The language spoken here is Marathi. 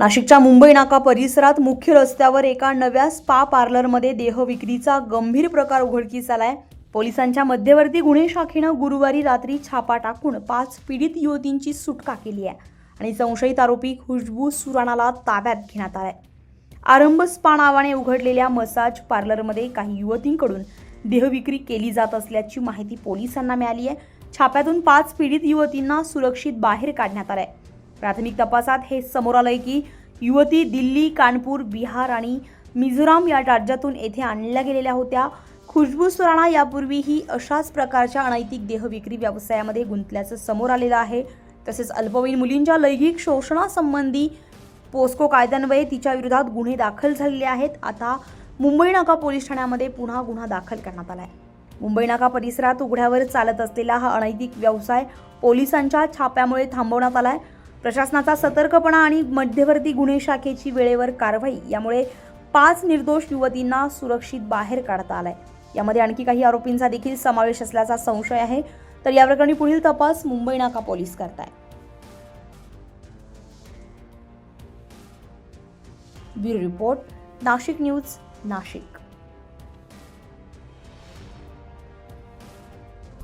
नाशिकच्या मुंबई नाका परिसरात मुख्य रस्त्यावर एका नव्या स्पा पार्लरमध्ये देहविक्रीचा गंभीर प्रकार उघडकीस आलाय. पोलिसांच्या मध्यवर्ती गुन्हे शाखेनं गुरुवारी रात्री छापा टाकून पाच पीडित युवतींची सुटका केली आहे आणि संशयित आरोपी खुशबू सुराणाला ताब्यात घेण्यात आलाय. आरंभ स्पा नावाने उघडलेल्या मसाज पार्लरमध्ये काही युवतींकडून देहविक्री केली जात असल्याची माहिती पोलिसांना मिळाली आहे. छाप्यातून पाच पीडित युवतींना सुरक्षित बाहेर काढण्यात आलंय. प्राथमिक तपासात हे समोर आलंय की युवती दिल्ली कानपूर बिहार आणि मिझोराम या राज्यातून येथे आणल्या गेलेल्या होत्या. खुशबू सुराणा यापूर्वीही अशाच प्रकारच्या अनैतिक देहविक्री व्यवसायामध्ये गुंतल्याचं समोर आलेलं आहे. तसेच अल्पवयीन मुलींच्या लैंगिक शोषणासंबंधी पोस्को कायद्यान्वये तिच्या विरोधात गुन्हे दाखल झालेले आहेत. आता मुंबई नाका पोलीस ठाण्यामध्ये पुन्हा गुन्हा दाखल करण्यात आला आहे मुंबई नाका परिसरात उघड्यावर चालत असलेला हा अनैतिक व्यवसाय पोलिसांच्या छाप्यामुळे थांबवण्यात आला आहे प्रशासनाचा सतर्कपणा आणि मध्यवर्ती गुन्हे शाखेची वेळेवर कारवाई यामुळे पाच निर्दोष युवतींना सुरक्षित बाहेर काढता आलाय. यामध्ये आणखी काही आरोपींचा देखील समावेश असल्याचा संशय आहे. तर या प्रकरणी पुढील तपास मुंबई नाका पोलीस करताय bureau report Nashik news Nashik.